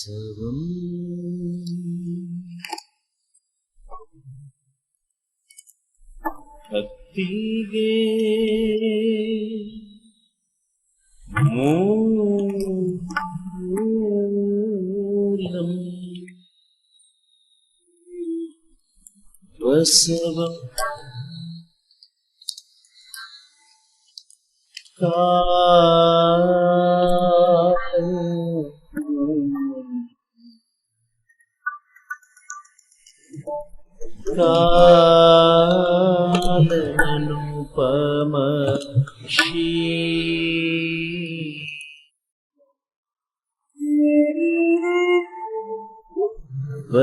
Sarvam Attige Moolam Vasavam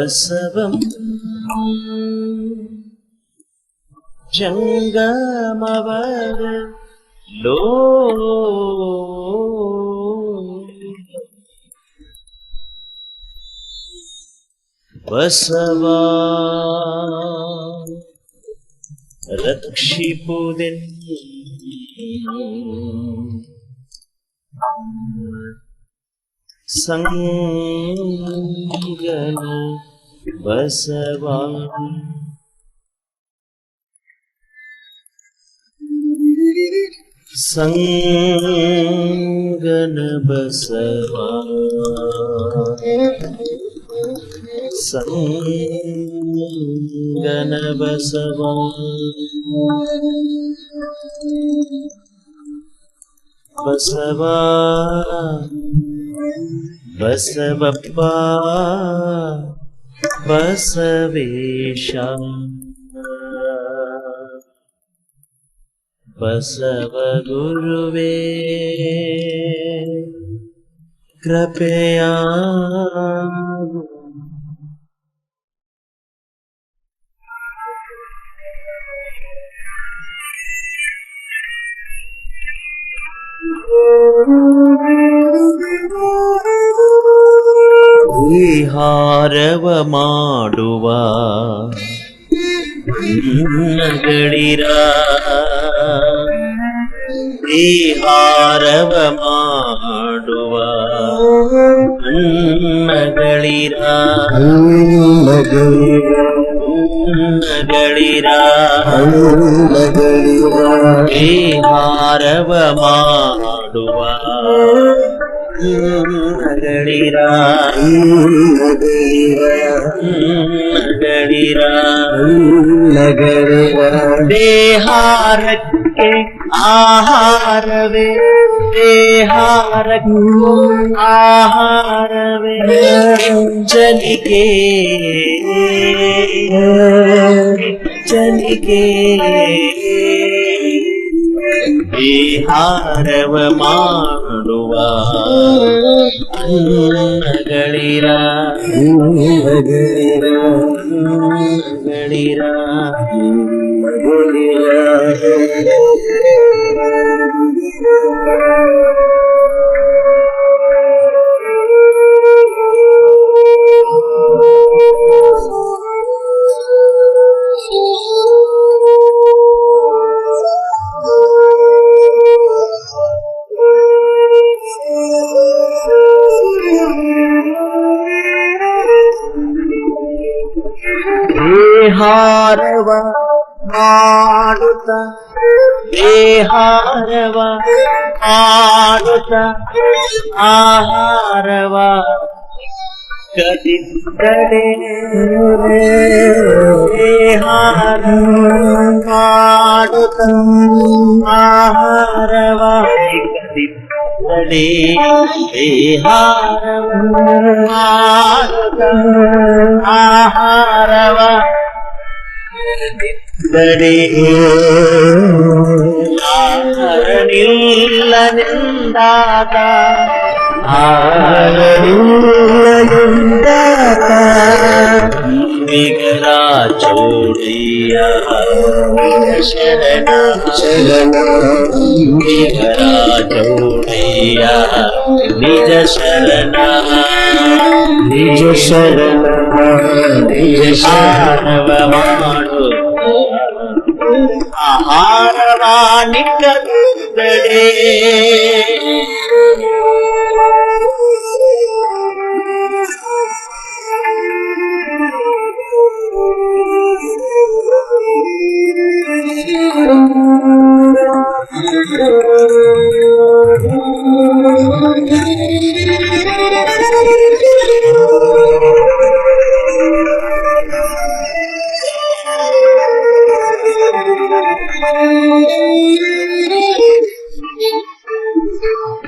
Basavam ಜಂಗಮವರ ಲೋ ಬಸವ ರಕ್ಷಿಪುದೆನ್ ಸಂಗನ ಬಸವ ಸಂಗನ ಬಸವ ಸಂಗನ ಬಸವ ಬಸವ ಬಸವಪ್ಪ بس بس گرو کر ನಗಳಿರ ವಿಹಾರವ ಮಾಡುವ ನಗಳಿರ ನಗಳಿರ ವಿಹಾರವ ಮಾಡುವ ನಗಳಿರ ನಗಳಿರ ದೇಹಾರಕ್ಕೆ ಆಹಾರವೇ ದೇಹಾರಕ್ಕೂ ಆಹಾರವೇ ಜನಿಗೆ ಜನಿಗೆ ವಿಹಾರವ ಮಾಡುವ ಅನ್ನಗಳಿರ ಗಳಿರ ವಿಹಾರವ ಮಾಡುತ್ತ ವಿಹಾರವ ಮಾಡುತ್ತ ಆಹಾರವ ಕದಿದ್ದಡೆ ವಿಹಾರ ಮಾಡುತ್ತ ಆಹಾರವ ಕದಿದ್ದಡೆ ವಿಹಾರವ ಮಾಡುತ್ತ ಆಹಾರವ ದಡೆ ನಿಲ್ಲನೆಂದಾದ ಬಿಗರ ಚೌಡಿಯ ಶರಣ ಶರಣ ಬಿಗರ ಚೌಡಿಯ ನಿಜ ಶರಣ ನಿಜ ಶರಣ ನಿಜ ಶರಣವ ಮಾಡು ஆரணா நிக்கே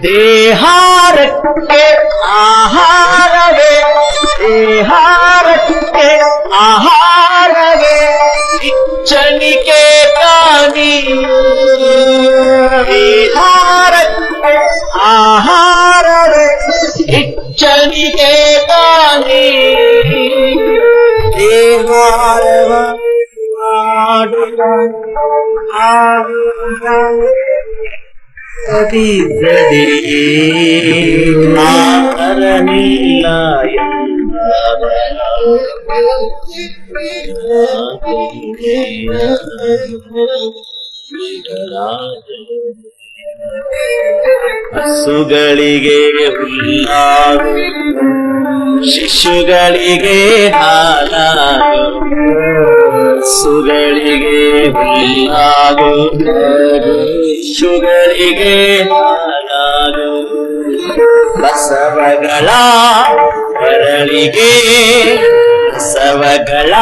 دیہار کے آہار وے دیہار کے چن کے کانی ಸದಿಸದೆ ಆತರನಿಲ್ಲ ಹಸುಗಳಿಗೆ ಹುಲ್ಲಾಗು ಶಿಶುಗಳಿಗೆ ಹಾಲಾಗು ಶಿಶುಗಳಿಗೆ ಹಾಲಾಗು ಬಸವಗಳ ಮರಳಿಗೆ ಬಸವಗಳ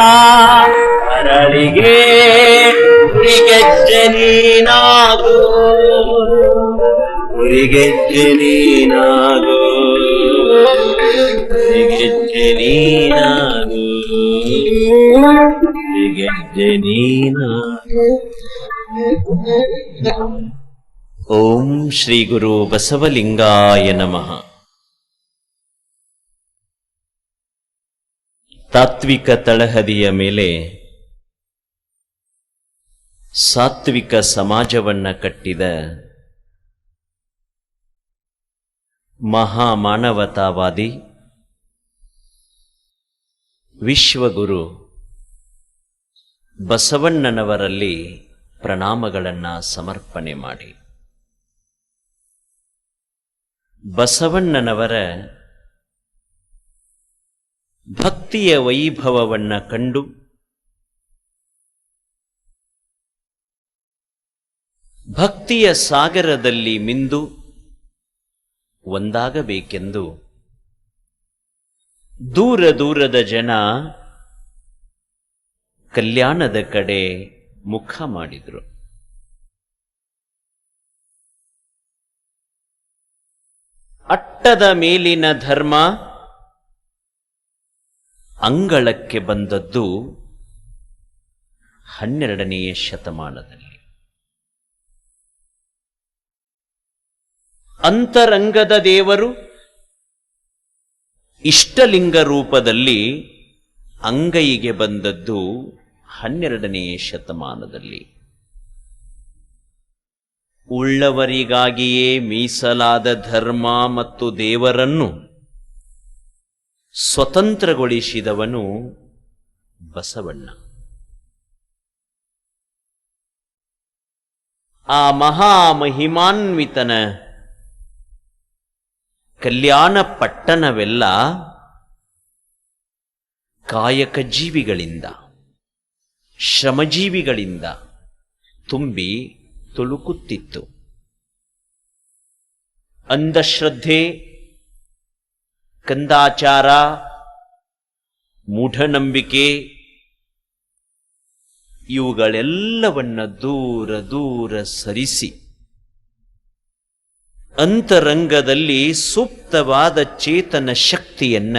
ಮರಳಿಗೆ ಉರಿಗೆಜ್ಜೆ ನೀನಾಗು. ಓಂ ಶ್ರೀ ಗುರು ಬಸವಲಿಂಗಾಯ ನಮಃ. ತಾತ್ವಿಕ ತಳಹದಿಯ ಮೇಲೆ ಸಾತ್ವಿಕ ಸಮಾಜವನ್ನ ಕಟ್ಟಿದ ಮಹಾಮಾನವತಾವಾದಿ ವಿಶ್ವಗುರು ಬಸವಣ್ಣನವರಲ್ಲಿ ಪ್ರಣಾಮಗಳನ್ನು ಸಮರ್ಪಣೆ ಮಾಡಿ. ಬಸವಣ್ಣನವರ ಭಕ್ತಿಯ ವೈಭವವನ್ನ ಕಂಡು ಭಕ್ತಿಯ ಸಾಗರದಲ್ಲಿ ಮಿಂದು ಒಂದಾಗಬೇಕೆಂದು. ದೂರ ದೂರದ ಜನ ಕಲ್ಯಾಣದ ಕಡೆ ಮುಖ ಮಾಡಿದರು. ಅಟ್ಟದ ಮೇಲಿನ ಧರ್ಮ ಅಂಗಳಕ್ಕೆ ಬಂದದ್ದು ಹನ್ನೆರಡನೆಯ ಶತಮಾನದಲ್ಲಿ. ಅಂತರಂಗದ ದೇವರು ಇಷ್ಟಲಿಂಗ ರೂಪದಲ್ಲಿ ಅಂಗೈಗೆ ಬಂದದ್ದು ಹನ್ನೆರಡನೆಯ ಶತಮಾನದಲ್ಲಿ. ಉಳ್ಳವರಿಗಾಗಿಯೇ ಮೀಸಲಾದ ಧರ್ಮ ಮತ್ತು ದೇವರನ್ನು ಸ್ವತಂತ್ರಗೊಳಿಸಿದವನು ಬಸವಣ್ಣ. ಆ ಮಹಾಮಹಿಮಾನ್ವಿತನ ಕಲ್ಯಾಣ ಪಟ್ಟಣವೆಲ್ಲ ಕಾಯಕ ಜೀವಿಗಳಿಂದ ಶ್ರಮಜೀವಿಗಳಿಂದ ತುಂಬಿ ತುಳುಕುತ್ತಿತ್ತು. ಅಂಧಶ್ರದ್ಧೆ ಕಂದಾಚಾರ ಮೂಢನಂಬಿಕೆ ಇವುಗಳೆಲ್ಲವನ್ನ ದೂರ ದೂರ ಸರಿಸಿ ಅಂತರಂಗದಲ್ಲಿ ಸೂಕ್ತವಾದ ಚೇತನ ಶಕ್ತಿಯನ್ನ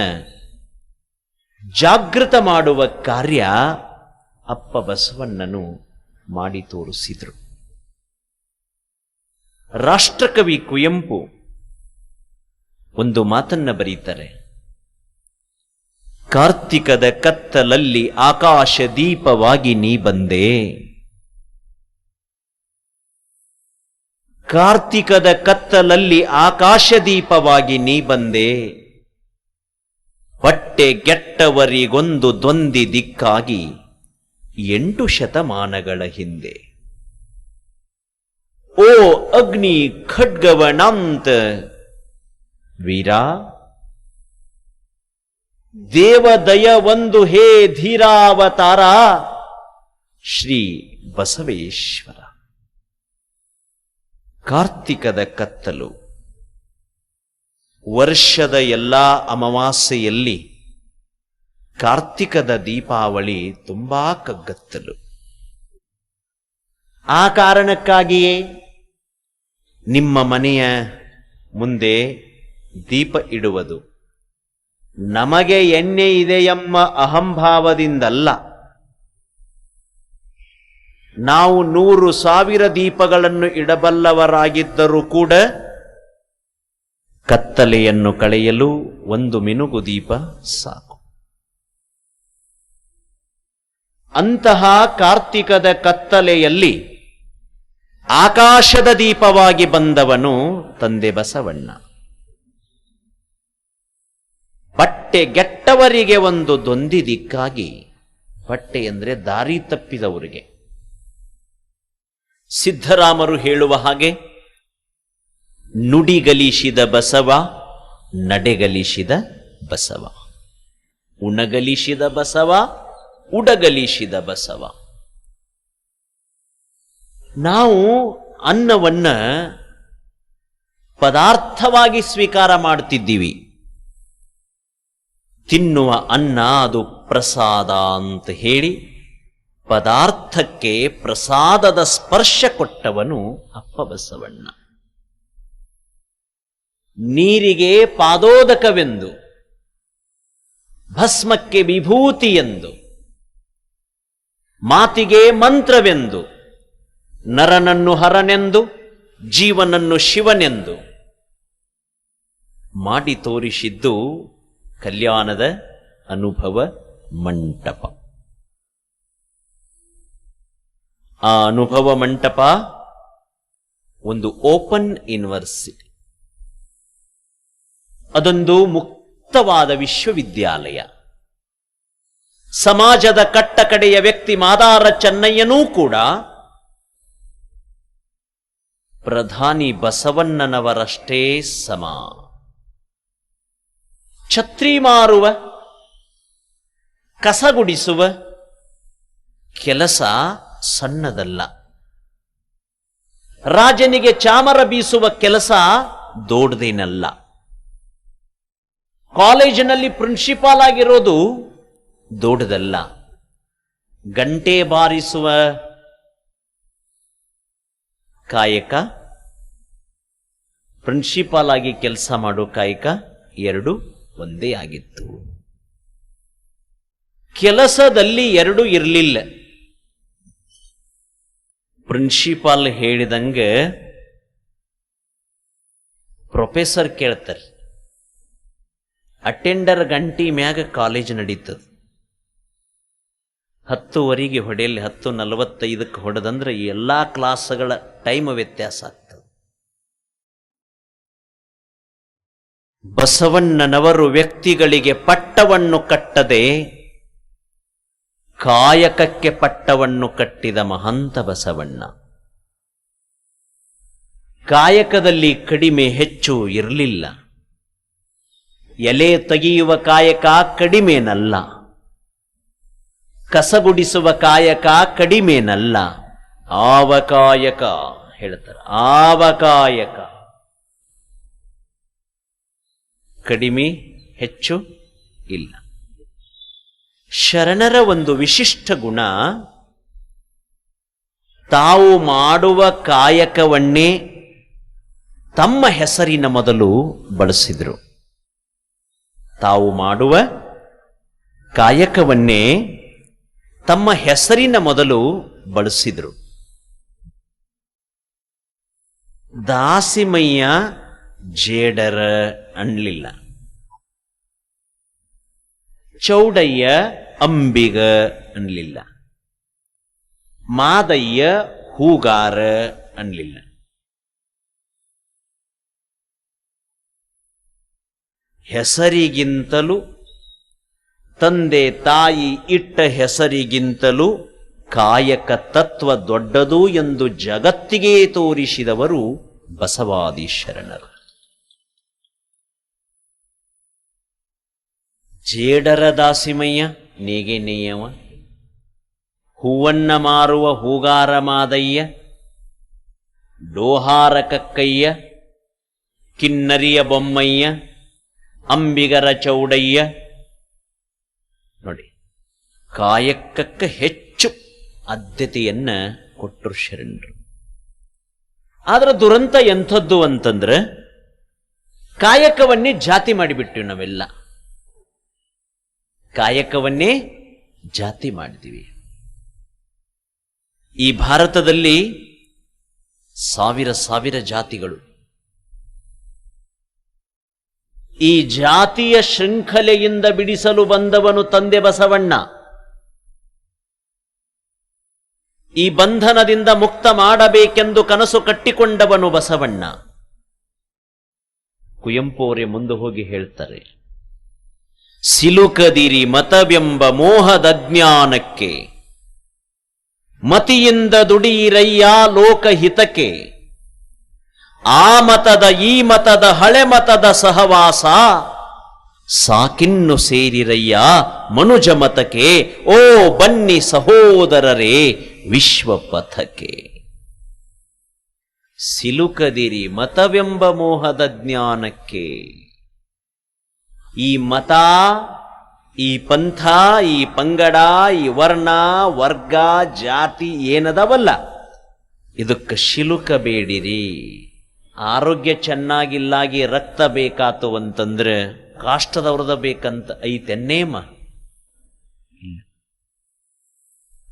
ಜಾಗೃತ ಮಾಡುವ ಕಾರ್ಯ ಅಪ್ಪ ಬಸವಣ್ಣನು ಮಾಡಿ ತೋರಿಸಿದರು. ರಾಷ್ಟ್ರಕವಿ ಕುವೆಂಪು ಒಂದು ಮಾತನ್ನ ಬರೀತಾರೆ. ಕಾರ್ತಿಕದ ಕತ್ತಲಲ್ಲಿ ಆಕಾಶ ದೀಪವಾಗಿ ನೀ ಬಂದೆ. ಕಾರ್ತಿಕದ ಕತ್ತಲಲ್ಲಿ ಆಕಾಶದೀಪವಾಗಿ ನೀ ಬಂದೆ. ಹೊಟ್ಟೆ ಗೆಟ್ಟವರಿಗೊಂದು ದ್ವಂದಿ ದಿಕ್ಕಾಗಿ ಎಂಟು ಶತಮಾನಗಳ ಹಿಂದೆ. ಓ ಅಗ್ನಿ ಖಡ್ಗವಣಾಂತ ವೀರ ದೇವದಯ ಒಂದು ಹೇ ಧೀರಾವತಾರ ಶ್ರೀ ಬಸವೇಶ್ವರ. ಕಾರ್ತಿಕದ ಕತ್ತಲು. ವರ್ಷದ ಎಲ್ಲ ಅಮಾವಾಸ್ಯೆಯಲ್ಲಿ ಕಾರ್ತಿಕದ ದೀಪಾವಳಿ ತುಂಬಾ ಕಗ್ಗತ್ತಲು. ಆ ಕಾರಣಕ್ಕಾಗಿಯೇ ನಿಮ್ಮ ಮನೆಯ ಮುಂದೆ ದೀಪ ಇಡುವುದು ನಮಗೆ ಎಣ್ಣೆ ಇದೆ ಎಂಬ ಅಹಂಭಾವದಿಂದಲ್ಲ. ನಾವು ನೂರು ಸಾವಿರ ದೀಪಗಳನ್ನು ಇಡಬಲ್ಲವರಾಗಿದ್ದರೂ ಕೂಡ ಕತ್ತಲೆಯನ್ನು ಕಳೆಯಲು ಒಂದು ಮಿನುಗು ದೀಪ ಸಾಕು. ಅಂತಹ ಕಾರ್ತಿಕದ ಕತ್ತಲೆಯಲ್ಲಿ ಆಕಾಶದ ದೀಪವಾಗಿ ಬಂದವನು ತಂದೆ ಬಸವಣ್ಣ. ಬಟ್ಟೆ ಗೆಟ್ಟವರಿಗೆ ಒಂದು ದೊಂದಿ ದಿಕ್ಕಾಗಿ, ಬಟ್ಟೆ ಅಂದರೆ ದಾರಿ ತಪ್ಪಿದವರಿಗೆ. ಸಿದ್ಧರಾಮರು ಹೇಳುವ ಹಾಗೆ ನುಡಿಗಲಿಸಿದ ಬಸವ ನಡೆಗಲಿಸಿದ ಬಸವ. ಉಣಗಲಿಸಿದ ಬಸವ ಉಡಗಲಿಸಿದ ಬಸವ. ನಾವು ಅನ್ನವನ್ನ ಪದಾರ್ಥವಾಗಿ ಸ್ವೀಕಾರ ಮಾಡ್ತಿದ್ದೀವಿ. ತಿನ್ನುವ ಅನ್ನ ಅದು ಪ್ರಸಾದ ಅಂತ ಹೇಳಿ ಪದಾರ್ಥಕ್ಕೆ ಪ್ರಸಾದದ ಸ್ಪರ್ಶ ಕೊಟ್ಟವನು ಅಪ್ಪ ಬಸವಣ್ಣ ನೀರಿಗೆ ಪಾದೋದಕವೆಂದು, ಭಸ್ಮಕ್ಕೆ ವಿಭೂತಿ ಎಂದು ಮಾತಿಗೆ ಮಂತ್ರವೆಂದು, ನರನನ್ನು ಹರನೆಂದು, ಜೀವನನ್ನು ಶಿವನೆಂದು ಮಾಡಿ ತೋರಿಸಿದ್ದು ಕಲ್ಯಾಣದ ಅನುಭವ ಮಂಟಪ. ಆ ಅನುಭವ ಮಂಟಪ ಒಂದು ಓಪನ್ ಯೂನಿವರ್ಸಿಟಿ. ಅದೊಂದು ಮುಕ್ತವಾದ ವಿಶ್ವವಿದ್ಯಾಲಯ. ಸಮಾಜದ ಕಟ್ಟಕಡೆಯ ವ್ಯಕ್ತಿ ಮಾದಾರ ಚೆನ್ನಯ್ಯನೂ ಕೂಡ ಪ್ರಧಾನಿ ಬಸವಣ್ಣನವರಷ್ಟೇ ಸಮ. ಛತ್ರಿ ಮಾರುವ ಕಸಗುಡಿಸುವ, ಕೆಲಸ ಸಣ್ಣದಲ್ಲ. ರಾಜನಿಗೆ ಚಾಮರ ಬೀಸುವ ಕೆಲಸ ದೊಡ್ಡದೇನಲ್ಲ. ಕಾಲೇಜಿನಲ್ಲಿ ಪ್ರಿನ್ಸಿಪಾಲ್ ಆಗಿರೋದು ದೊಡ್ಡದಲ್ಲ. ಗಂಟೆ ಬಾರಿಸುವ ಕಾಯಕ, ಪ್ರಿನ್ಸಿಪಾಲ್ ಆಗಿ ಕೆಲಸ ಮಾಡೋ ಕಾಯಕ ಎರಡು ಒಂದೇ ಆಗಿತ್ತು. ಕೆಲಸದಲ್ಲಿ ಎರಡು ಇರಲಿಲ್ಲ. ಪ್ರಿನ್ಸಿಪಾಲ್ ಹೇಳಿದಂಗೆ ಪ್ರೊಫೆಸರ್ ಕೇಳ್ತಾರೆ. ಅಟೆಂಡರ್ ಗಂಟಿ ಮ್ಯಾಗ ಕಾಲೇಜ್ ನಡೀತದೆ. ಹತ್ತುವರೆಗೆ ಹೊಡೆಯಲ್ಲಿ ಹತ್ತು ನಲವತ್ತೈದಕ್ಕೆ ಹೊಡೆದಂದ್ರೆ ಎಲ್ಲ ಕ್ಲಾಸ್ಗಳ ಟೈಮ್ ವ್ಯತ್ಯಾಸ ಆಗ್ತದೆ. ಬಸವಣ್ಣನವರು ವ್ಯಕ್ತಿಗಳಿಗೆ ಪಟ್ಟವನ್ನು ಕಟ್ಟದೆ ಕಾಯಕಕ್ಕೆ ಪಟ್ಟವನ್ನು ಕಟ್ಟಿದ ಮಹಂತ ಬಸವಣ್ಣ. ಕಾಯಕದಲ್ಲಿ ಕಡಿಮೆ ಹೆಚ್ಚು ಇರಲಿಲ್ಲ. ಎಲೆ ತೆಗೆಯುವ ಕಾಯಕ ಕಡಿಮೆನಲ್ಲ. ಕಸಗುಡಿಸುವ ಕಾಯಕ ಕಡಿಮೆನಲ್ಲ. ಆವಕಾಯಕ ಹೇಳ್ತಾರೆ ಆವಕಾಯಕ ಕಡಿಮೆ ಹೆಚ್ಚು ಇಲ್ಲ. ಶರಣರ ಒಂದು ವಿಶಿಷ್ಟ ಗುಣ, ತಾವು ಮಾಡುವ ಕಾಯಕವನ್ನೇ ತಮ್ಮ ಹೆಸರಿನ ಮೊದಲು ಬಳಸಿದರು. ತಾವು ಮಾಡುವ ಕಾಯಕವನ್ನೇ ತಮ್ಮ ಹೆಸರಿನ ಮೊದಲು ಬಳಸಿದರು. ದಾಸಿಮಯ್ಯ ಜೇಡರ ಅನ್ಲಿಲ್ಲ ಚೌಡಯ್ಯ ಅಂಬಿಗ ಅನ್ಲಿಲ್ಲ. ಮಾದಯ್ಯ ಹೂಗಾರ ಅನ್ಲಿಲ್ಲ. ಹೆಸರಿಗಿಂತಲೂ, ತಂದೆ ತಾಯಿ ಇಟ್ಟ ಹೆಸರಿಗಿಂತಲೂ ಕಾಯಕ ತತ್ವ ದೊಡ್ಡದು ಎಂದು ಜಗತ್ತಿಗೆ ತೋರಿಸಿದವರು ಬಸವಾದಿ ಶರಣರು. ಜೇಡರ ದಾಸಿಮಯ್ಯ, ನೀಗೆ ನೇಯವ. ಹೂವನ್ನ ಮಾರುವ ಹೂಗಾರ ಮಾದಯ್ಯ. ಡೋಹಾರ ಕಕ್ಕಯ್ಯ. ಕಿನ್ನರಿಯ ಬೊಮ್ಮಯ್ಯ. ಅಂಬಿಗರ ಚೌಡಯ್ಯ. ನೋಡಿ, ಕಾಯಕಕ್ಕೆ ಹೆಚ್ಚು ಆದ್ಯತೆಯನ್ನ ಕೊಟ್ಟರು ಶರಣರು. ಆದರೆ ದುರಂತ ಎಂಥದ್ದು ಅಂತಂದ್ರೆ ಕಾಯಕವನ್ನೇ ಜಾತಿ ಮಾಡಿಬಿಟ್ಟಿವಿ ನಾವೆಲ್ಲ. ಕಾಯಕವನ್ನೇ ಜಾತಿ ಮಾಡಿದ್ದೀವಿ. ಈ ಭಾರತದಲ್ಲಿ ಸಾವಿರ ಸಾವಿರ ಜಾತಿಗಳು. ಈ ಜಾತಿಯ ಶೃಂಖಲೆಯಿಂದ ಬಿಡಿಸಲು ಬಂದವನು ತಂದೆ ಬಸವಣ್ಣ. ಈ ಬಂಧನದಿಂದ ಮುಕ್ತ ಮಾಡಬೇಕೆಂದು ಕನಸು ಕಟ್ಟಿಕೊಂಡವನು ಬಸವಣ್ಣ. ಕುವೆಂಪು ಅವರೇ ಮುಂದೆ ಹೋಗಿ ಹೇಳ್ತಾರೆ ಸಿಲುಕದಿರಿ ಮತವೆಂಬ ಮೋಹದ ಜ್ಞಾನಕ್ಕೆ. ಮತಿಯಿಂದ ದುಡಿಯಿರಯ್ಯ ಲೋಕಹಿತಕ್ಕೆ. ಆ ಮತದ, ಈ ಮತದ, ಹಳೆ ಮತದ ಸಹವಾಸ ಸಾಕಿನ್ನು ಸೇರಿರಯ್ಯ ಮನುಜ ಮತಕ್ಕೆ. ಓ ಬನ್ನಿ ಸಹೋದರರೇ ವಿಶ್ವ ಪಥಕ್ಕೆ ಸಿಲುಕದಿರಿ ಮತವೆಂಬ ಮೋಹದ ಜ್ಞಾನಕ್ಕೆ. ಈ ಮತ, ಈ ಪಂಥ, ಈ ಪಂಗಡ, ಈ ವರ್ಣ, ವರ್ಗ, ಜಾತಿ ಏನದವಲ್ಲ? ಇದಕ್ಕೆ ಶಿಲುಕಬೇಡಿರಿ ಆರೋಗ್ಯ ಚೆನ್ನಾಗಿಲ್ಲಾಗಿ ರಕ್ತ ಬೇಕಾತು ಅಂತಂದ್ರೆ ಕಾಷ್ಟದವ್ರದ ಬೇಕಂತ ಐತೆನ್ನೇಮ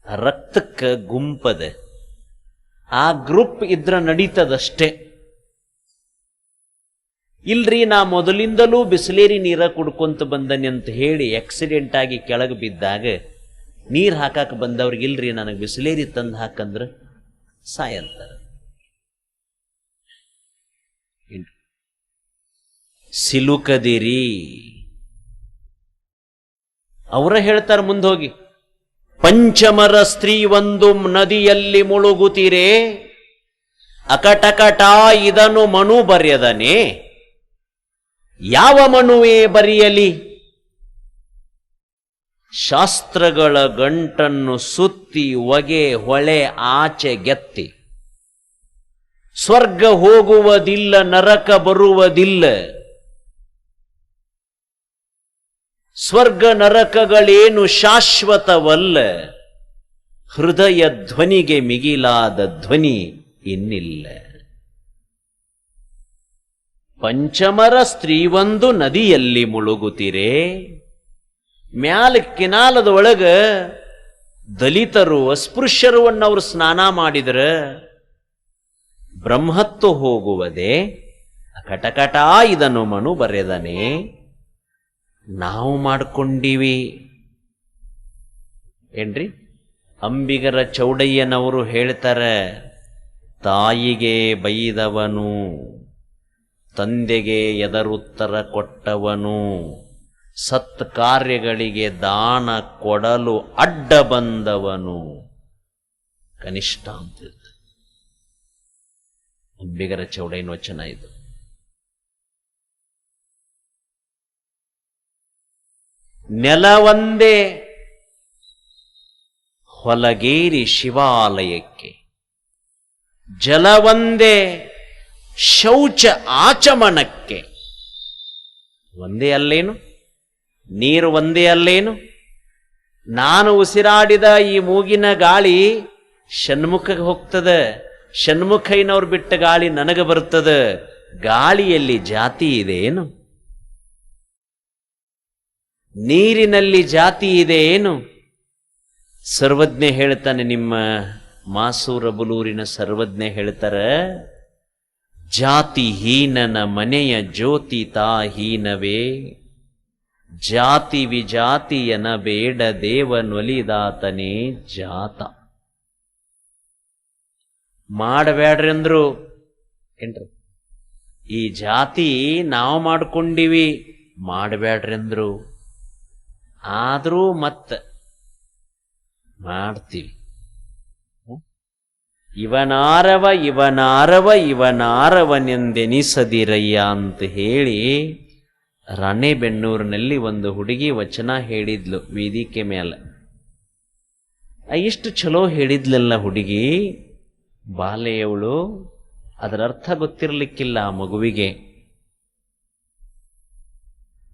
ರಕ್ತಕ್ಕೆ ಗುಂಪದ. ಆ ಗ್ರೂಪ್ ಇದ್ರ ನಡೀತದಷ್ಟೇ. ಇಲ್ರಿ, ನಾ ಮೊದಲಿಂದಲೂ ಬಿಸಿಲೇರಿ ನೀರ ಕುಡ್ಕೊಂತ ಬಂದನೆ ಅಂತ ಹೇಳಿ ಆಕ್ಸಿಡೆಂಟ್ ಆಗಿ ಕೆಳಗೆ ಬಿದ್ದಾಗ ನೀರು ಹಾಕಾಕ ಬಂದವ್ರಿಗೆ ಇಲ್ರಿ, ನನಗೆ ಬಿಸಿಲೇರಿ ತಂದು ಹಾಕಂದ್ರ ಸಾಯಂತಾರ ಸಿಲುಕದಿರಿ. ಅವರ ಹೇಳ್ತಾರ ಮುಂದೋಗಿ ಪಂಚಮರ ಸ್ತ್ರೀ ಒಂದು ನದಿಯಲ್ಲಿ ಮುಳುಗುತ್ತೀರೇ, ಅಕಟಕಟ ಇದನ್ನು ಮನು ಬರೆಯದನೆ. ಯಾವ ಮನುವೇ ಬರೆಯಲಿ? ಶಾಸ್ತ್ರಗಳ ಗಂಟನ್ನು ಸುತ್ತಿ ಒಗೆ ಹೊಳೆ ಆಚೆ ಗೆತ್ತಿ. ಸ್ವರ್ಗ ಹೋಗುವುದಿಲ್ಲ, ನರಕ ಬರುವುದಿಲ್ಲ. ಸ್ವರ್ಗ ನರಕಗಳೇನು ಶಾಶ್ವತವಲ್ಲ? ಹೃದಯ ಧ್ವನಿಗೆ ಮಿಗಿಲಾದ ಧ್ವನಿ ಇನ್ನಿಲ್ಲ. ಪಂಚಮರ ಸ್ತ್ರೀವೊಂದು ನದಿಯಲ್ಲಿ ಮುಳುಗುತ್ತಿರೆ ಮ್ಯಾಲ ಕಿನಾಲದ ಒಳಗ ದಲಿತರು ಅಸ್ಪೃಶ್ಯರು ಅವರು ಸ್ನಾನ ಮಾಡಿದ್ರ, ಬ್ರಹ್ಮತ್ತು ಹೋಗುವುದೇ, ಕಟಕಟ ಇದನ್ನು ಮನು ಬರೆದನೆ, ನಾವು ಮಾಡ್ಕೊಂಡಿವಿ. ಏನ್ರಿ? ಅಂಬಿಗರ ಚೌಡಯ್ಯನವರು ಹೇಳ್ತಾರೆ, ತಾಯಿಗೆ ಬೈದವನು. ತಂದೆಗೆ ಎದರುತ್ತರ ಕೊಟ್ಟವನು. ಸತ್ ಕಾರ್ಯಗಳಿಗೆ ದಾನ ಕೊಡಲು ಅಡ್ಡ ಬಂದವನು. ಕನಿಷ್ಠ ಅಂತ. ಅಂಬಿಗರ ಚೌಡಯ್ಯನ ವಚನ ಇದು. ನೆಲವೊಂದೇ ಹೊಲಗೇರಿ ಶಿವಾಲಯಕ್ಕೆ. ಜಲವೊಂದೇ ಶೌಚ ಆಚಮನಕ್ಕೆ. ಒಂದೇ ಅಲ್ಲೇನು? ನೀರು ಒಂದೇ ಅಲ್ಲೇನು? ನಾನು ಉಸಿರಾಡಿದ ಈ ಮೂಗಿನ ಗಾಳಿ ಷಣ್ಮುಖಕ್ಕೆ ಹೋಗ್ತದೆ. ಷಣ್ಮುಖಯ್ಯನವ್ರು ಬಿಟ್ಟ ಗಾಳಿ ನನಗೆ ಬರ್ತದೆ ಗಾಳಿಯಲ್ಲಿ ಜಾತಿ ಇದೆ ಏನು ನೀರಿನಲ್ಲಿ ಜಾತಿ ಇದೆ ಏನು ಸರ್ವಜ್ಞ ಹೇಳ್ತಾನೆ ನಿಮ್ಮ ಮಾಸೂರ ಬುಲೂರಿನ ಸರ್ವಜ್ಞ ಹೇಳ್ತಾರೆ ಜಾತಿ ಹೀನನ ಮನೆಯ ಜ್ಯೋತಿ ತಾಹೀನವೇ. ಜಾತಿ ವಿಜಾತಿಯನ ಬೇಡ ದೇವನೊಲಿದಾತನೇ ಜಾತ. ಮಾಡಬೇಡ್ರಿ ಅಂದ್ರು. ಏನ್ರಿ? ಈ ಜಾತಿ ನಾವು ಮಾಡ್ಕೊಂಡಿವಿ ಮಾಡಬೇಡ್ರಿ ಅಂದ್ರು. ಆದರೂ ಮತ್ತ ಮಾಡ್ತೀವಿ? ಇವನಾರವ ಇವನಾರವ, ಇವನಾರವನೆಂದೆನಿಸದಿರಯ್ಯ ಅಂತ ಹೇಳಿ ರಾಣೆಬೆನ್ನೂರಿನಲ್ಲಿ ಒಂದು ಹುಡುಗಿ ವಚನ ಹೇಳಿದ್ಲು ವೇದಿಕೆ ಮೇಲೆ ಇಷ್ಟು ಚಲೋ ಹೇಳಿದ್ಲಲ್ಲ ಹುಡುಗಿ. ಬಾಲೆಯವಳು, ಅದರ ಅರ್ಥ ಗೊತ್ತಿರಲಿಕ್ಕಿಲ್ಲ ಆ ಮಗುವಿಗೆ.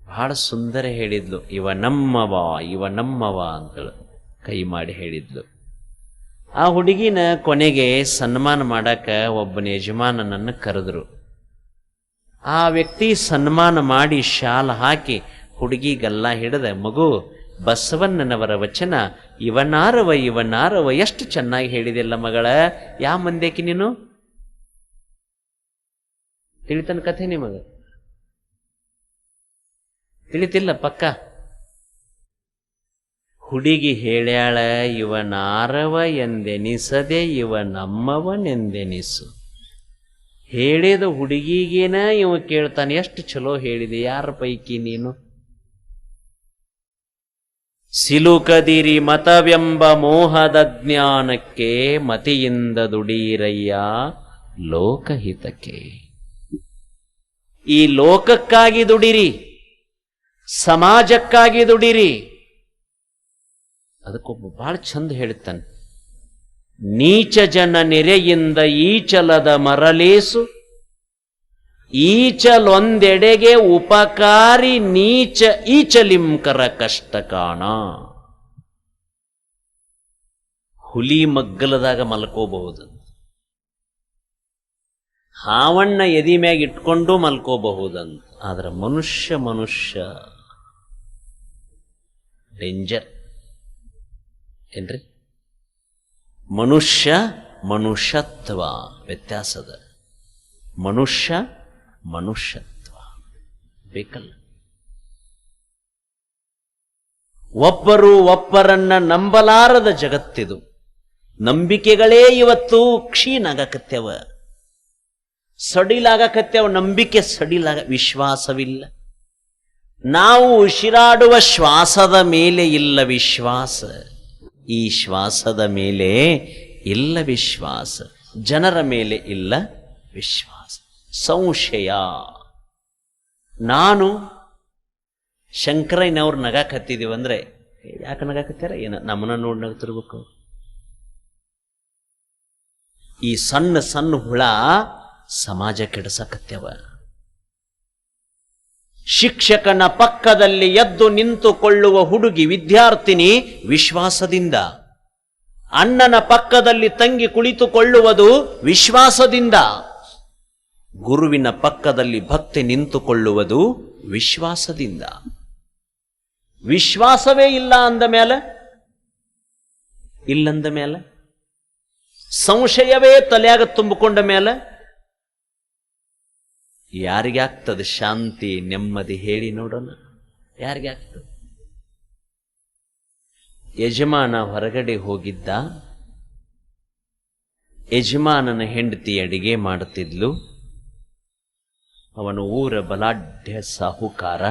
ಬಹಳ ಸುಂದರ ಹೇಳಿದ್ಲು, ಇವ ನಮ್ಮವ ಇವ ನಮ್ಮವ ಅಂತೇಳಿ ಕೈ ಮಾಡಿ ಹೇಳಿದ್ಲು. ಆ ಹುಡುಗಿನ ಕೊನೆಗೆ ಸನ್ಮಾನ ಮಾಡಾಕ ಒಬ್ಬನ ಯಜಮಾನನನ್ನು ಕರೆದ್ರು. ಆ ವ್ಯಕ್ತಿ ಸನ್ಮಾನ ಮಾಡಿ ಶಾಲ ಹಾಕಿ ಹುಡುಗಿಗೆಲ್ಲ ಹಿಡಿದ, ಮಗು, ಬಸವಣ್ಣನವರ ವಚನ ಇವನಾರವ ಇವನಾರವ, ಎಷ್ಟು ಚೆನ್ನಾಗಿ ಹೇಳಿದಿಲ್ಲ ಮಗಳ, ಯಾ ಮಂದೇಕಿ ನೀನು? ತಿಳಿತನ ಕಥೆ ನಿಮಗ? ತಿಳಿತಿಲ್ಲ ಪಕ್ಕ? ಹುಡುಗಿ ಹೇಳ್ಯಾಳ ಇವನಾರವ ಎಂದೆನಿಸದೆ ಇವ ನಮ್ಮವನೆಂದೆನಿಸು ಹೇಳಿದ ಹುಡುಗಿಗೇನ ಇವ ಕೇಳ್ತಾನೆ, ಎಷ್ಟು ಚಲೋ ಹೇಳಿದೆ, ಯಾರ ಪೈಕಿ ನೀನು? ಸಿಲುಕದಿರಿ ಮತವೆಂಬ ಮೋಹದ ಜ್ಞಾನಕ್ಕೆ ಮತಿಯಿಂದ ದುಡೀರಯ್ಯ ಲೋಕಹಿತಕ್ಕೆ. ಈ ಲೋಕಕ್ಕಾಗಿ ದುಡಿರಿ, ಸಮಾಜಕ್ಕಾಗಿ ದುಡಿರಿ ಅದಕ್ಕೊಬ್ಬ ಭಾಳ ಚಂದ ಹೇಳ್ತಾನೆ ನೀಚ ಜನ ನೆರೆಯಿಂದ ಈಚಲದ ಮರಲೇಸು, ಈಚಲೊಂದೆಡೆಗೆ ಉಪಕಾರಿ ನೀಚ ಈಚಲಿಂಕರ ಕಷ್ಟ ಕಾಣ. ಹುಲಿ ಮಗ್ಗಲದಾಗ ಮಲ್ಕೋಬಹುದು. ಹಾವಣ್ಣ ಎದಿ ಮ್ಯಾಗ ಇಟ್ಕೊಂಡು ಮಲ್ಕೋಬಹುದಂತ ಆದ್ರೆ ಮನುಷ್ಯ ಮನುಷ್ಯ. ಡೇಂಜರ್ ಏನ್ರಿ? ಮನುಷ್ಯ ಮನುಷ್ಯತ್ವ, ವ್ಯತ್ಯಾಸದ. ಮನುಷ್ಯ ಮನುಷ್ಯತ್ವ. ಬೇಕಲ್ಲ? ಒಬ್ಬರು ಒಬ್ಬರನ್ನ ನಂಬಲಾರದ ಜಗತ್ತಿದು. ನಂಬಿಕೆಗಳೇ ಇವತ್ತು ಕ್ಷೀಣಾಗಕತ್ಯವ. ಸಡಿಲಾಗಕತ್ಯವ, ನಂಬಿಕೆ ಸಡಿಲಾಗ, ವಿಶ್ವಾಸವಿಲ್ಲ. ನಾವು ಉಸಿರಾಡುವ ಶ್ವಾಸದ ಮೇಲೆ ಇಲ್ಲ ವಿಶ್ವಾಸ. ಈ ಶ್ವಾಸದ ಮೇಲೆ ಇಲ್ಲ ವಿಶ್ವಾಸ. ಜನರ ಮೇಲೆ ಇಲ್ಲ ವಿಶ್ವಾಸ. ಸಂಶಯ. ನಾನು ಶಂಕರಯ್ಯನವ್ರು ನಗಾಕತ್ತಿದ್ದೀವಿ ಅಂದ್ರೆ, ಯಾಕೆ ನಗಾಕತ್ಯಾರ ಏನ ನಮ್ಮನ್ನ ನೋಡಿ ನಗ್ತಿರ್ಬೇಕು ಈ ಸಣ್ಣ ಸಣ್ಣ ಹುಳ ಸಮಾಜ ಕೆಡಸಕತ್ಯವ ಶಿಕ್ಷಕನ ಪಕ್ಕದಲ್ಲಿ ಎದ್ದು ನಿಂತುಕೊಳ್ಳುವ ಹುಡುಗಿ ವಿದ್ಯಾರ್ಥಿನಿ ವಿಶ್ವಾಸದಿಂದ. ಅಣ್ಣನ ಪಕ್ಕದಲ್ಲಿ ತಂಗಿ ಕುಳಿತುಕೊಳ್ಳುವುದು ವಿಶ್ವಾಸದಿಂದ. ಗುರುವಿನ ಪಕ್ಕದಲ್ಲಿ ಭಕ್ತಿ ನಿಂತುಕೊಳ್ಳುವುದು ವಿಶ್ವಾಸದಿಂದ. ವಿಶ್ವಾಸವೇ ಇಲ್ಲ ಅಂದ ಮೇಲೆ ಇಲ್ಲಂದ ಮೇಲೆ ಸಂಶಯವೇ ತಲೆಯಾಗ ತುಂಬಿಕೊಂಡ ಮೇಲೆ ಯಾರಿಗಾಗ್ತದೆ ಶಾಂತಿ, ನೆಮ್ಮದಿ ಹೇಳಿ ನೋಡೋಣ. ಯಾರಿಗಾಗ್ತದೆ? ಯಜಮಾನ ಹೊರಗಡೆ ಹೋಗಿದ್ದ. ಯಜಮಾನನ ಹೆಂಡತಿ ಅಡಿಗೆ ಮಾಡುತ್ತಿದ್ಲು ಅವನು ಊರ ಬಲಾಢ್ಯ ಸಾಹುಕಾರ.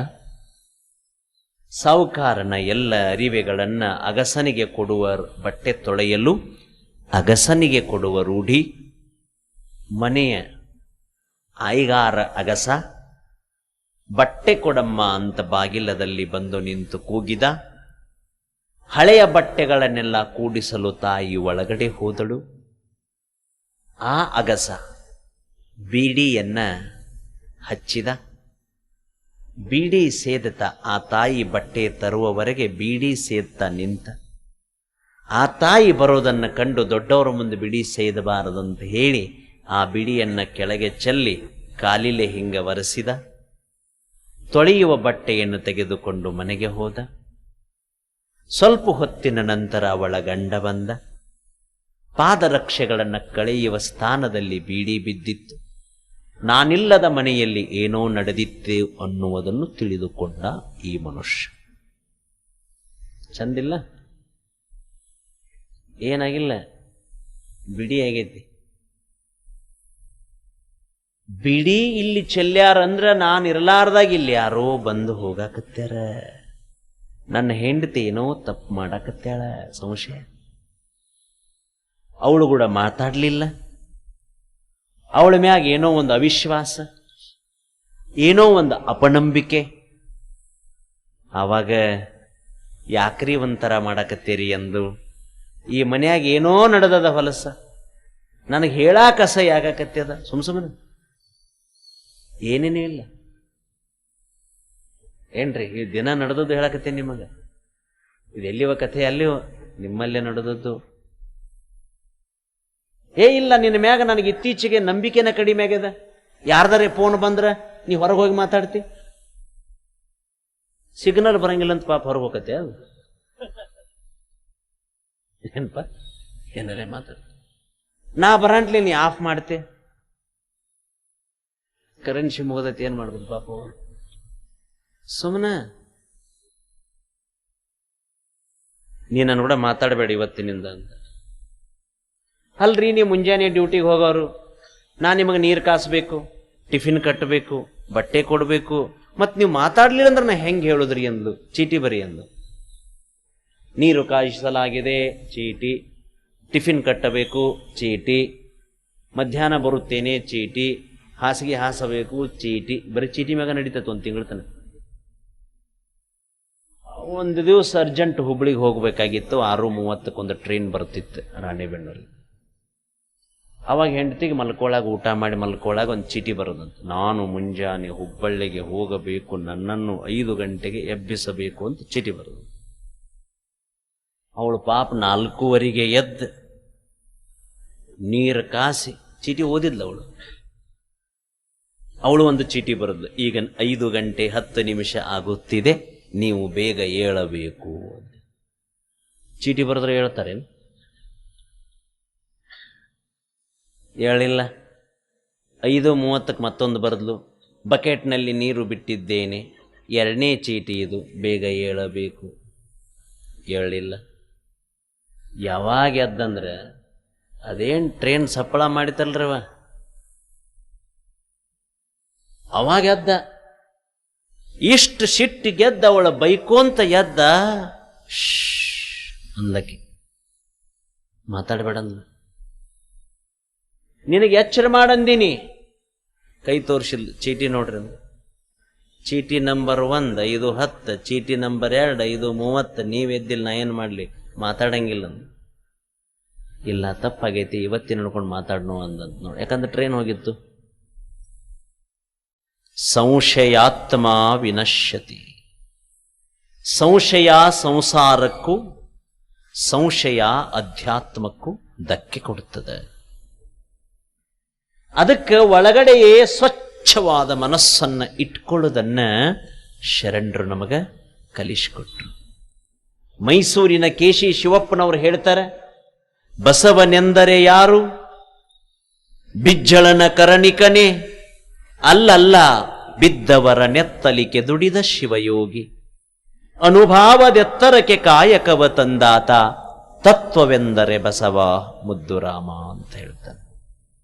ಸಾಹುಕಾರನ ಎಲ್ಲ ಅರಿವೆಗಳನ್ನ ಅಗಸನಿಗೆ ಕೊಡುವ ಬಟ್ಟೆ ತೊಳೆಯಲು, ಅಗಸನಿಗೆ ಕೊಡುವ ರೂಢಿ, ಮನೆಯ ಐಗಾರ ಅಗಸ, ಬಟ್ಟೆ ಕೊಡಮ್ಮ ಅಂತ ಬಾಗಿಲದಲ್ಲಿ ಬಂದು ನಿಂತು ಕೂಗಿದ, ಹಳೆಯ ಬಟ್ಟೆಗಳನ್ನೆಲ್ಲ ಕೂಡಿಸಲು ತಾಯಿ ಒಳಗಡೆ ಹೋದಳು. ಆ ಅಗಸ ಬೀಡಿಯನ್ನ ಹಚ್ಚಿದ. ಬೀಡಿ ಸೇದತ ಆ ತಾಯಿ ಬಟ್ಟೆ ತರುವವರೆಗೆ ಬೀಡಿ ಸೇದ್ತಾ ನಿಂತ. ಆ ತಾಯಿ ಬರೋದನ್ನು ಕಂಡು ದೊಡ್ಡವರ ಮುಂದೆ ಬಿಡಿ ಸೇದಬಾರದಂತ ಹೇಳಿ ಆ ಬಿಡಿಯನ್ನ ಕೆಳಗೆ ಚೆಲ್ಲಿ ಕಾಲಿಲೆ ಹಿಂಗ ಒರೆಸಿದ. ತೊಳೆಯುವ ಬಟ್ಟೆಯನ್ನು ತೆಗೆದುಕೊಂಡು ಮನೆಗೆ ಹೋದ. ಸ್ವಲ್ಪ ಹೊತ್ತಿನ ನಂತರ ಅವಳ ಗಂಡ ಬಂದ. ಪಾದರಕ್ಷೆಗಳನ್ನು ಕಳೆಯುವ ಸ್ಥಾನದಲ್ಲಿ ಬೀಡಿ ಬಿದ್ದಿತ್ತು. ನಾನಿಲ್ಲದ ಮನೆಯಲ್ಲಿ ಏನೋ ನಡೆದಿತ್ತೆ ಅನ್ನುವುದನ್ನು ತಿಳಿದುಕೊಂಡ ಈ ಮನುಷ್ಯ. ಚಂದಿಲ್ಲ? ಏನಾಗಿಲ್ಲ? ಬಿಡಿ ಆಗೈತಿ. ಬಿಡಿ ಇಲ್ಲಿ ಚೆಲ್ಯಾರಂದ್ರ ನಾನು ಇರಲಾರ್ದಾಗ ಇಲ್ಲಿ ಯಾರೋ ಬಂದು ಹೋಗಾಕತ್ಯಾರ. ನನ್ನ ಹೆಂಡತಿ ಏನೋ ತಪ್ಪು ಮಾಡಾಕತ್ಯಾಳ ಸಂಶಯ ಅವಳು ಕೂಡ ಮಾತಾಡ್ಲಿಲ್ಲ. ಅವಳ ಮ್ಯಾಗ ಏನೋ ಒಂದು ಅವಿಶ್ವಾಸ, ಏನೋ ಒಂದು ಅಪನಂಬಿಕೆ. ಆವಾಗ ಯಾಕ್ರಿ ಒಂಥರ ಮಾಡಾಕತ್ತೀರಿ ಎಂದು ಈ ಮನ್ಯಾಗ ಏನೋ ನಡೆದದ ಹೊಲಸ. ನನಗೆ ಹೇಳಾಕಸ ಅಸಹ್ಯ ಆಗಾಕತ್ಯದ. ಸುಮ್ ಸುಮ್ಮನೆ ಏನೇನೂ ಇಲ್ಲ. ಏನ್ರಿ, ಈ ದಿನ ನಡೆದದ್ದು ಹೇಳಕತ್ತೇನೆ ನಿಮಗೆ? ಇದು ಎಲ್ಲಿವ ಕಥೆ? ಅಲ್ಲಿವ ನಿಮ್ಮಲ್ಲೇ ನಡೆದದ್ದು. ಏ ಇಲ್ಲ, ನಿನ್ನ ಮ್ಯಾಗ ನನಗೆ ಇತ್ತೀಚೆಗೆ ನಂಬಿಕೆನ ಕಡಿಮೆ ಆಗ್ಯದ. ಯಾರ್ದಾರೆ ಫೋನ್ ಬಂದ್ರೆ ನೀ ಹೊರಗೆ ಹೋಗಿ ಮಾತಾಡ್ತಿ? ಸಿಗ್ನಲ್ ಬರಂಗಿಲ್ಲ ಅಂತ ಪಾಪ ಹೊರಗೆ ಹೋಗತ್ತೆ ಅದು. ಏನಪ್ಪ? ಏನಾರೇ ಮಾತಾಡ್ತಿ? ನಾ ಬರಂಟ್ಲಿ ನೀ ಆಫ್ ಮಾಡ್ತೆ? ಕರೆನ್ಸಿ ಮುಗದೈತಿ ಏನ್ ಮಾಡ್ಬೋದು ಪಾಪ? ಅವ್ರು? ನೀ ನನ್ನ ಕೂಡ ಮಾತಾಡಬೇಡ ಇವತ್ತಿನಿಂದ ಅಂತ. ಅಲ್ರಿ, ನೀವು ಮುಂಜಾನೆ ಡ್ಯೂಟಿಗೆ ಹೋಗೋರು. ನಾ ನಿಮಗೆ ನೀರು ಕಾಸಬೇಕು, ಟಿಫಿನ್ ಕಟ್ಟಬೇಕು ಬಟ್ಟೆ ಕೊಡಬೇಕು. ಮತ್ತು ನೀವು ಮಾತಾಡಲಿಲ್ಲ ಅಂದ್ರೆ ನಾ ಹೆಂಗೆ ಹೇಳುದ್ರಿ ಅಂದ್ಲು? ಚೀಟಿ ಬರಿ ಅಂದ್ಲು. ನೀರು ಕಾಯಿಸಲಾಗಿದೆ, ಚೀಟಿ. ಟಿಫಿನ್ ಕಟ್ಟಬೇಕು, ಚೀಟಿ. ಮಧ್ಯಾಹ್ನ ಬರುತ್ತೇನೆ, ಚೀಟಿ. ಹಾಸಿಗೆ ಹಾಸಬೇಕು, ಚೀಟಿ, ಬರೀ ಚೀಟಿ ಮ್ಯಾಗ ನಡೀತತ್ತು ಒಂದು ತಿಂಗಳ ತನಕ. ಒಂದು ದಿವಸ ಅರ್ಜೆಂಟ್ ಹುಬ್ಳಿಗೆ ಹೋಗಬೇಕಾಗಿತ್ತು, ಆರು ಮೂವತ್ತಕ್ಕೊಂದು ಟ್ರೈನ್ ಬರ್ತಿತ್ತು ರಾಣಿಬೆನ್ನೂರಿಗೆ ಅವಾಗ ಹೆಂಡತಿಗೆ ಮಲ್ಕೊಳಗೆ ಊಟ ಮಾಡಿ ಮಲ್ಕೊಳಾಗ ಒಂದು ಚೀಟಿ ಬರೋದಂತ. ನಾನು ಮುಂಜಾನೆ ಹುಬ್ಬಳ್ಳಿಗೆ ಹೋಗಬೇಕು, ನನ್ನನ್ನು ಐದು ಗಂಟೆಗೆ ಎಬ್ಬಿಸಬೇಕು ಅಂತ ಚೀಟಿ ಬರೋದು. ಅವಳು ಪಾಪ ನಾಲ್ಕೂವರೆಗೆ ಎದ್ದು ನೀರು ಕಾಸಿ ಚೀಟಿ ಓದಿದ್ಲು ಅವಳು. ಅವಳು ಒಂದು ಚೀಟಿ ಬರದ್ಲು. ಈಗ ಐದು ಗಂಟೆ ಹತ್ತು ನಿಮಿಷ ಆಗುತ್ತಿದೆ. ನೀವು ಬೇಗ ಏಳಬೇಕು. ಚೀಟಿ ಬರೆದ್ರೆ ಹೇಳ್ತಾರೇನು ಹೇಳಿಲ್ಲ ಐದು ಮೂವತ್ತಕ್ಕೆ ಮತ್ತೊಂದು ಬರೆದ್ಲು. ಬಕೆಟ್ನಲ್ಲಿ ನೀರು ಬಿಟ್ಟಿದ್ದೇನೆ. ಎರಡನೇ ಚೀಟಿ ಇದು. ಬೇಗ ಏಳಬೇಕು. ಹೇಳಿಲ್ಲ ಯಾವಾಗ ಎದ್ದಂದ್ರೆ, ಅದೇನು ಟ್ರೈನ್ ಸಪ್ಪಳ ಮಾಡಿತಲ್ರವ? ಅವಾಗ ಎದ್ದ. ಇಷ್ಟು ಸಿಟ್ಟು ಗೆದ್ದ ಅವಳ ಬೈಕೋಂತ ಎದ್ದ. ಅಂದಕ್ಕೆ. ಮಾತಾಡಬೇಡ ನಿನಗೆ ಎಚ್ಚರ ಮಾಡಂದಿನಿ. ಕೈ ತೋರಿಸಿಲ್ಲ ಚೀಟಿ ನೋಡ್ರಿ ಅಂದ ಚೀಟಿ ನಂಬರ್ ಒಂದ್, ಐದು, ಹತ್ತು, ಚೀಟಿ ನಂಬರ್ ಎರಡು, ಐದು, ಮೂವತ್ತು, ನೀವು ಎದ್ದಿಲ್ಲ, ನಾ ಏನು ಮಾಡಲಿ? ಮಾತಾಡಂಗಿಲ್ಲ ಅಂದ ಇಲ್ಲ, ತಪ್ಪಾಗೈತಿ, ಇವತ್ತಿನ ನೋಡ್ಕೊಂಡು ಮಾತಾಡ್ನು ಅಂದಂತ ನೋಡಿ ಯಾಕಂದ್ರೆ ಟ್ರೈನ್ ಹೋಗಿತ್ತು. ಸಂಶಯಾತ್ಮ ವಿನಶ್ಯತಿ. ಸಂಶಯ ಸಂಸಾರಕ್ಕೂ, ಸಂಶಯ ಅಧ್ಯಾತ್ಮಕ್ಕೂ ಧಕ್ಕೆ ಕೊಡುತ್ತದೆ. ಅದಕ್ಕೆ ಒಳಗಡೆಯೇ ಸ್ವಚ್ಛವಾದ ಮನಸ್ಸನ್ನ ಇಟ್ಕೊಳ್ಳೋದನ್ನ ಶರಣರು ನಮಗೆ ಕಲಿಸಿಕೊಟ್ರು. ಮೈಸೂರಿನ ಕೇಶಿ ಶಿವಪ್ಪನವರು ಹೇಳ್ತಾರೆ, ಬಸವನೆಂದರೆ ಯಾರು? ಬಿಜ್ಜಳನ ಕರಣಿಕನೇ ಅಲ್ಲಲ್ಲ ಬಿದ್ದವರ ನೆತ್ತಲಿಕೆ ದುಡಿದ ಶಿವಯೋಗಿ. ಅನುಭಾವದೆತ್ತರಕ್ಕೆ ಕಾಯಕವ ತಂದಾತ ತತ್ವವೆಂದರೆ ಬಸವ ಮುದ್ದುರಾಮ ಅಂತ ಹೇಳ್ತಾನೆ.